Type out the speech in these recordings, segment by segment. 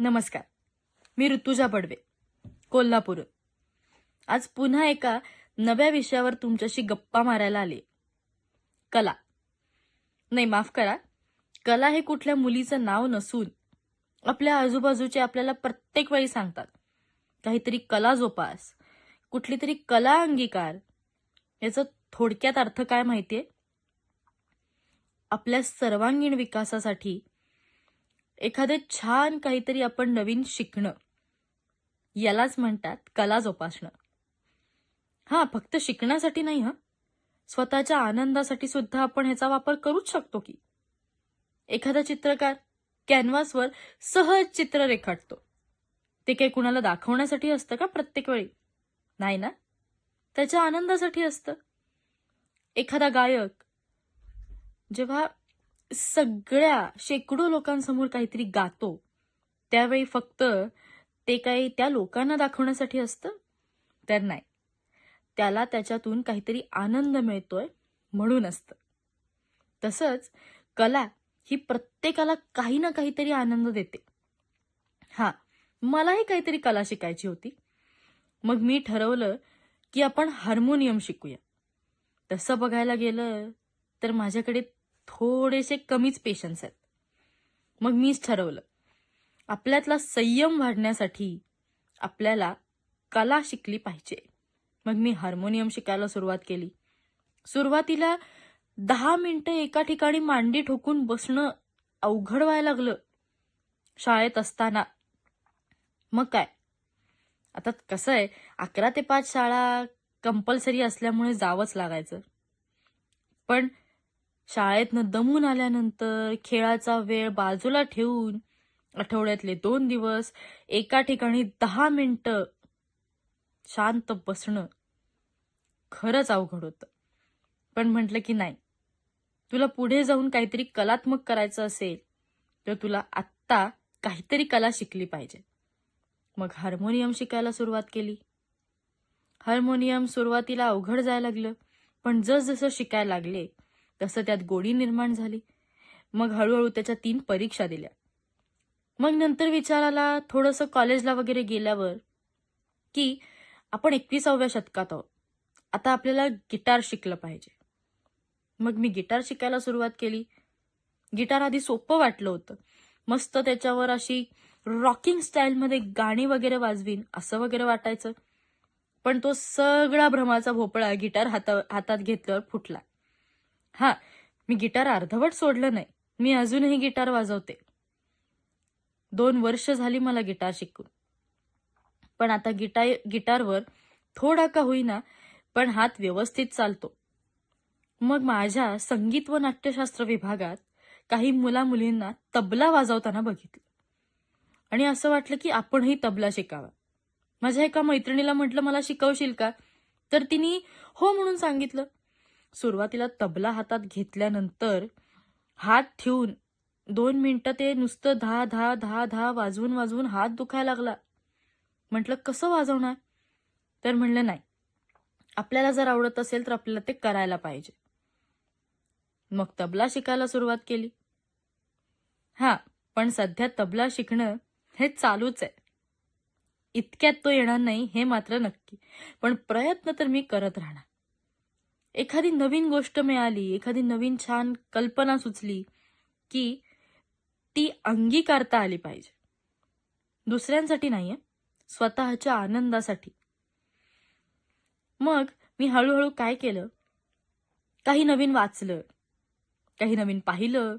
नमस्कार. मी ऋतुजा बडवे कोल्हापूर आज पुन्हा एका नव्या विषयावर तुमच्याशी गप्पा मारायला आले कला. नाही माफ करा. कला हे कुठल्या मुलीचं नाव नसून आपल्या आजूबाजूचे आपल्याला प्रत्येक वेळी सांगतात. काहीतरी कला जोपास कुठली तरी कला अंगीकार. याचा थोडक्यात अर्थ काय माहितीये? आपल्या सर्वांगीण विकासासाठी एखादे छान काहीतरी आपण नवीन शिकणं. यालाच म्हणतात कला जोपासणं. हा फक्त शिकण्यासाठी नाही हं. स्वतःच्या आनंदासाठी सुद्धा आपण ह्याचा वापर करूच शकतो की. एखादा चित्रकार कॅनव्हासवर सहज चित्र रेखाटतो. ते काही कुणाला दाखवण्यासाठी असतं का प्रत्येक वेळी? नाही ना? त्याच्या आनंदासाठी असतं. एखादा गायक जेव्हा सगळ्या शेकडो लोकांसमोर काहीतरी गातो. त्यावेळी फक्त ते काही त्या लोकांना दाखवण्यासाठी असतं? तर नाही. त्याला त्याच्यातून काहीतरी आनंद मिळतोय म्हणून असतं. तसंच कला ही प्रत्येकाला काही ना काहीतरी आनंद देते. हा मलाही काहीतरी कला शिकायची होती. मग मी ठरवलं की आपण हार्मोनियम शिकूया. तसं बघायला गेलं तर माझ्याकडे थोडेसे कमीच पेशन्स आहेत. मग मीच ठरवलं आपल्यातला संयम वाढण्यासाठी आपल्याला कला शिकली पाहिजे. मग मी हार्मोनियम शिकायला सुरुवात केली. सुरुवातीला दहा मिनिटं एका ठिकाणी मांडी ठोकून बसणं अवघड व्हायला लागलं शाळेत असताना. मग काय? आता कसं आहे अकरा ते पाच शाळा कंपल्सरी असल्यामुळे जावंच लागायचं. पण शाळेतनं दमून आल्यानंतर खेळाचा वेळ बाजूला ठेवून आठवड्यातले दोन दिवस एका ठिकाणी दहा मिनिटं शांत बसणं खरंच अवघड होतं. पण म्हटलं की नाही तुला पुढे जाऊन काहीतरी कलात्मक करायचं असेल तर तुला आत्ता काहीतरी कला शिकली पाहिजे. मग हार्मोनियम शिकायला सुरुवात केली. हार्मोनियम सुरुवातीला अवघड जायला लागलं पण जसजसं शिकायला लागले तसं त्यात गोडी निर्माण झाली. मग हळूहळू त्याच्या तीन परीक्षा दिल्या. मग नंतर विचार आला थोडंसं कॉलेजला वगैरे गेल्यावर की आपण एकविसाव्या शतकात आहोत. आता आपल्याला गिटार शिकलं पाहिजे. मग मी गिटार शिकायला सुरुवात केली. गिटार आधी सोपं वाटलं होतं. मस्त त्याच्यावर अशी रॉकिंग स्टाईलमध्ये गाणी वगैरे वाजवीन असं वगैरे वाटायचं. पण तो सगळा भ्रमाचा भोपळा गिटार हाता हातात घेतल्यावर फुटला. हा मी गिटार अर्धवट सोडलं नाही. मी अजूनही गिटार वाजवते. दोन वर्ष झाली मला गिटार शिकून. पण आता गिटार गिटारवर थोडा का होईना पण हात व्यवस्थित चालतो. मग माझ्या संगीत व नाट्यशास्त्र विभागात काही मुला मुलींना तबला वाजवताना बघितलं. आणि असं वाटलं की आपणही तबला शिकावा. माझ्या एका मैत्रिणीला म्हटलं मला शिकवशील का? तर तिने हो म्हणून सांगितलं सुरुवातीला तबला हातात घेतल्यानंतर हात ठेवून दोन मिनटं ते नुसतं धा धा धा धा वाजवून वाजवून हात दुखायला लागला. म्हटलं कसं वाजवणार? तर म्हणलं नाही. आपल्याला जर आवडत असेल तर आपल्याला ते करायला पाहिजे. मग तबला शिकायला सुरुवात केली. हा पण सध्या तबला शिकणं हे चालूच आहे. इतक्यात तो येणार नाही हे मात्र नक्की. पण प्रयत्न तर मी करत राहणार. एखादी नवीन गोष्ट मिळाली एखादी नवीन छान कल्पना सुचली की ती अंगीकारता आली पाहिजे. दुसऱ्यांसाठी नाहीये स्वतःच्या आनंदासाठी. मग मी हळूहळू काय केलं? काही नवीन वाचलं काही नवीन पाहिलं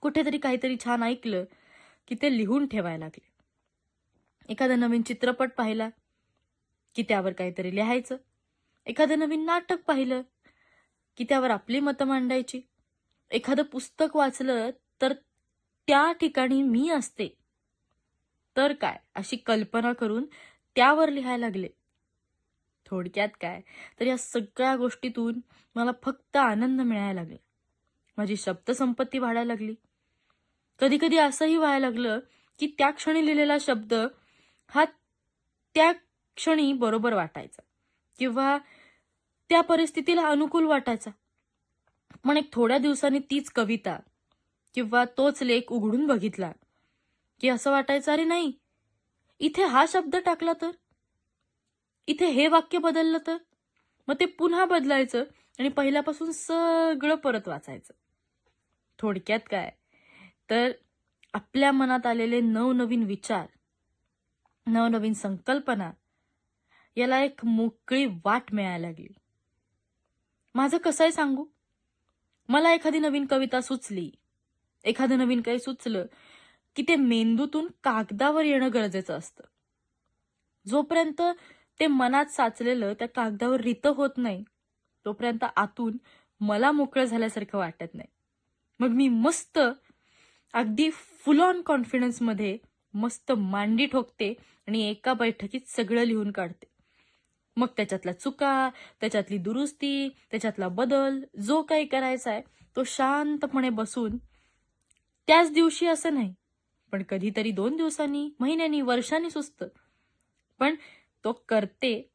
कुठेतरी काहीतरी छान ऐकलं की ते लिहून ठेवायला लागले. एखादा नवीन चित्रपट पाहिला की त्यावर काहीतरी लिहायचं. एखादं नवीन नाटक पाहिलं की त्यावर आपली मतं मांडायची. एखादं पुस्तक वाचलं तर त्या ठिकाणी मी असते. तर काय? अशी कल्पना करून त्यावर लिहायला लागले. थोडक्यात काय? तर या सगळ्या गोष्टीतून मला फक्त आनंद मिळायला लागला. माझी शब्दसंपत्ती वाढायला लागली. कधी कधी असंही व्हायला लागलं की त्या क्षणी लिहिलेला शब्द हा त्या क्षणी बरोबर वाटायचा. किंवा त्या परिस्थितीला अनुकूल वाटायचा. पण एक थोड्या दिवसांनी तीच कविता किंवा तोच लेख उघडून बघितला की असं वाटायचं अरे नाही इथे हा शब्द टाकला तर? इथे हे वाक्य बदललं तर? मग ते पुन्हा बदलायचं आणि पहिल्यापासून सगळं परत वाचायचं. थोडक्यात काय? तर आपल्या मनात आलेले नवनवीन विचार नवनवीन संकल्पना याला एक मोकळी वाट मिळायला लागली. माझं कसंय सांगू? मला एखादी नवीन कविता सुचली. एखादं नवीन काही सुचलं की ते मेंदूतून कागदावर येणं गरजेचं असतं. जोपर्यंत ते मनात साचलेलं त्या कागदावर रितं होत नाही तोपर्यंत आतून मला मोकळं झाल्यासारखं वाटत नाही. मग मी मस्त अगदी फुल ऑन कॉन्फिडन्समध्ये मस्त मांडी ठोकते आणि एका बैठकीत सगळं लिहून काढते. मग त्याच्यातल्या चुका त्याच्यातली दुरुस्ती त्याच्यातला बदल जो काही करायचा आहे तो शांतपणे बसून त्याच दिवशी असं नाही पण कधीतरी दोन दिवसांनी महिन्यांनी वर्षांनी सुचतं. पण तो करते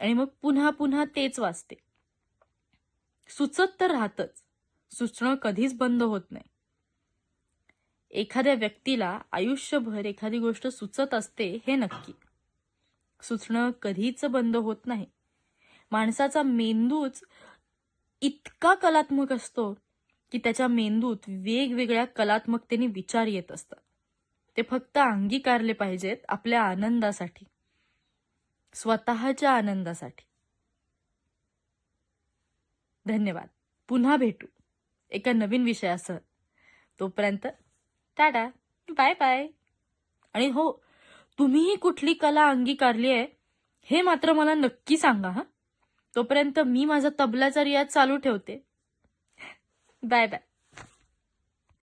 आणि मग पुन्हा पुन्हा तेच वाचते. सुचत तर राहतच. सुचणं कधीच बंद होत नाही. एखाद्या व्यक्तीला आयुष्यभर एखादी गोष्ट सुचत असते हे नक्की. सुचणं कधीच बंद होत नाही. माणसाचा मेंदूच इतका कलात्मक असतो की त्याच्या मेंदूत वेगवेगळ्या कलात्मकतेने विचार येत असतात. ते फक्त अंगीकारले पाहिजेत आपल्या आनंदासाठी. स्वतःच्या आनंदासाठी. धन्यवाद. पुन्हा भेटू एका नवीन विषयासह. तोपर्यंत टाटा. Bye bye. आणि हो तुम्हीही कुठली कला अंगीकारली आहे हे मात्र मला नक्की सांगा हा. तोपर्यंत मी माझा तबलाचा रियाज चालू ठेवते. Bye bye.